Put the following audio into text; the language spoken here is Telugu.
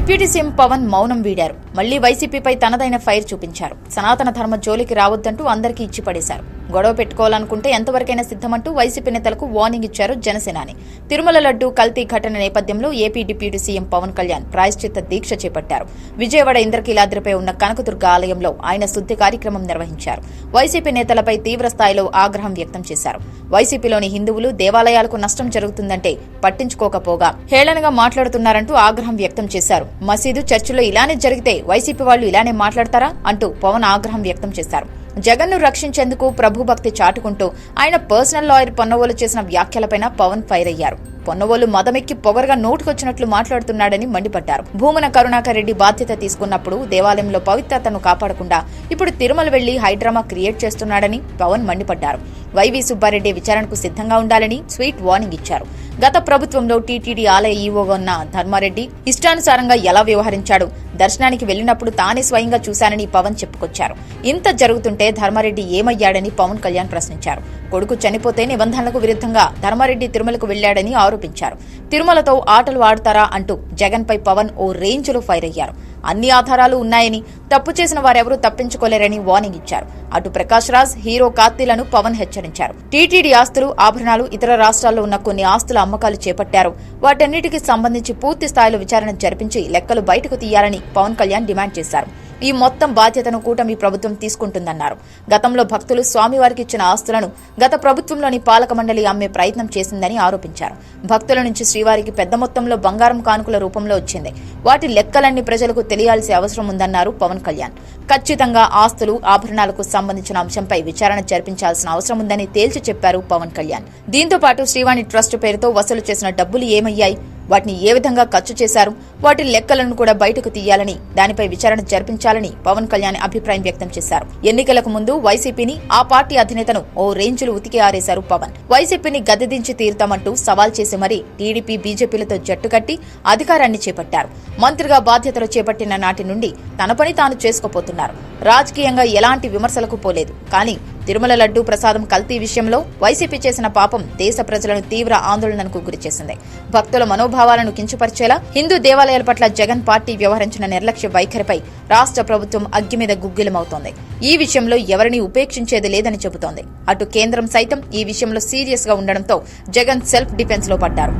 డిప్యూటీ సీఎం పవన్ మౌనం వీడారు. మళ్ళీ వైసీపీపై తనదైన ఫైర్ చూపించారు. సనాతన ధర్మ జోలికి రావద్దంటూ అందరికీ ఇచ్చి పడేశారు గొడవ పెట్టుకోవాలనుకుంటే ఎంతవరకైనా సిద్ధమంటూ వైసీపీ నేతలకు వార్నింగ్ ఇచ్చారు జనసేనాని. తిరుమల లడ్డు కల్తీ ఘటన నేపథ్యంలో AP deputy CM Pawan Kalyan ప్రాయశ్చిత్త దీక్ష చేపట్టారు. విజయవాడ ఇంద్రకీలాద్రిపై ఉన్న కనకదుర్గ ఆలయంలో ఆయన శుద్ధి కార్యక్రమం నిర్వహించారు. వైసీపీ నేతలపై తీవ్ర స్థాయిలో ఆగ్రహం వ్యక్తం చేశారు. వైసీపీలోని హిందువులు దేవాలయాలకు నష్టం జరుగుతుందంటే పట్టించుకోకపోగా హేళనగా మాట్లాడుతున్నారంటూ ఆగ్రహం వ్యక్తం చేశారు. మసీదు చర్చిలో ఇలానే జరిగితే వైసీపీ వాళ్ళు ఇలానే మాట్లాడతారా? అంటూ పవన్ ఆగ్రహం వ్యక్తం చేశారు. జగన్ను రక్షించేందుకు ప్రభు ప్రభుభక్తి చాటుకుంటూ ఆయన పర్సనల్ లాయర్ పొన్నవోలు చేసిన వ్యాఖ్యలపైన పవన్ ఫైర్ అయ్యారు. పొన్నవోలు మదమెక్కి పొగరగా నోటుకొచ్చినట్లు మాట్లాడుతున్నాడని మండిపడ్డారు. భూమన కరుణాకర్ రెడ్డి బాధ్యత తీసుకున్నప్పుడు దేవాలయంలో పవిత్రతను కాపాడకుండా ఇప్పుడు తిరుమల వెళ్ళి హైడ్రామా క్రియేట్ చేస్తున్నాడని పవన్ మండిపడ్డారు. వైవి సుబ్బారెడ్డి విచారణకు సిద్ధంగా ఉండాలని స్వీట్ వార్నింగ్ ఇచ్చారు. గత ప్రభుత్వంలో టీటీడీ ఆలయ ఈవోగా ఉన్న ధర్మారెడ్డి ఇష్టానుసారంగా ఎలా వ్యవహరించాడు దర్శనానికి వెళ్ళినప్పుడు తానే స్వయంగా చూశానని పవన్ చెప్పుకొచ్చారు. ఇంత జరుగుతుంటే ధర్మారెడ్డి ఏమయ్యాడని పవన్ కళ్యాణ్ ప్రశ్నించారు. కొడుకు చనిపోతే నిబంధనలకు విరుద్ధంగా ధర్మారెడ్డి తిరుమలకు వెళ్ళాడని ఆరోపించారు. తిరుమలతో ఆటలు ఆడతారా అంటూ జగన్ పై పవన్ ఓ రేంజ్లో ఫైర్ అయ్యారు. అన్ని ఆధారాలు ఉన్నాయని తప్పు చేసిన వారెవరూ తప్పించుకోలేరని వార్నింగ్ ఇచ్చారు. అటు ప్రకాష్ రాజ్ హీరో కార్తీలను పవన్ హెచ్చరించారు. టీటీడీ ఆస్తులు ఆభరణాలు ఇతర రాష్ట్రాల్లో ఉన్న కొన్ని ఆస్తుల అమ్మకాలు చేపట్టారు. వాటన్నిటికీ సంబంధించి పూర్తి స్థాయిలో విచారణ జరిపించి లెక్కలు బయటకు తీయాలని పవన్ కళ్యాణ్ డిమాండ్ చేశారు. ఈ మొత్తం బాధ్యతను కూటమి ప్రభుత్వం తీసుకుంటుందన్నారు. గతంలో భక్తులు స్వామివారికి ఇచ్చిన ఆస్తులను గత ప్రభుత్వంలోని పాలక మండలి అమ్మే ప్రయత్నం చేసిందని ఆరోపించారు. భక్తుల నుంచి శ్రీవారికి పెద్ద మొత్తంలో బంగారం కానుకల రూపంలో వచ్చింది. వాటి లెక్కలన్నీ ప్రజలకు తెలియాల్సిన అవసరం ఉందన్నారు పవన్ కళ్యాణ్. ఖచ్చితంగా ఆస్తులు ఆభరణాలకు సంబంధించిన అంశంపై విచారణ జరిపించాల్సిన అవసరం ఉందని తేల్చి చెప్పారు పవన్ కళ్యాణ్. దీంతో పాటు శ్రీవాణి ట్రస్ట్ పేరుతో వసూలు చేసిన డబ్బులు ఏమయ్యాయి? వాటిని ఏ విధంగా ఖర్చు చేశారు వాటి లెక్కలను కూడా బయటకు తీయాలని దానిపై విచారణ జరిపించాలని పవన్ కళ్యాణ్ అభిప్రాయం వ్యక్తం చేశారు. ఎన్నికలకు ముందు వైసీపీని ఆ పార్టీ అధినేతను ఓ రేంజ్లు ఉతికి ఆరేశారు పవన్. వైసీపీని గద్దెదించి తీరుతామంటూ సవాల్ చేసి మరీ టీడీపీ బీజేపీలతో జట్టు కట్టి అధికారాన్ని చేపట్టారు. మంత్రిగా బాధ్యతలు చేపట్టిన నాటి నుండి తన పని తాను చేసుకోపోతున్నారు. రాజకీయంగా ఎలాంటి విమర్శలకు పోలేదు. కానీ తిరుమల లడ్డూ ప్రసాదం కల్తీ విషయంలో వైసీపీ చేసిన పాపం దేశ ప్రజలను తీవ్ర ఆందోళనకు గురిచేసింది. భక్తుల మనోభావాలను కించపరిచేలా హిందూ దేవాలయాల పట్ల జగన్ పార్టీ వ్యవహరించిన నిర్లక్ష్య వైఖరిపై రాష్ట్ర ప్రభుత్వం అగ్గి మీద గుగ్గిలమవుతోంది. ఈ విషయంలో ఎవరిని ఉపేక్షించేది లేదని చెబుతోంది. అటు కేంద్రం సైతం ఈ విషయంలో సీరియస్గా ఉండడంతో జగన్ సెల్ఫ్ డిఫెన్స్లో పడ్డారు.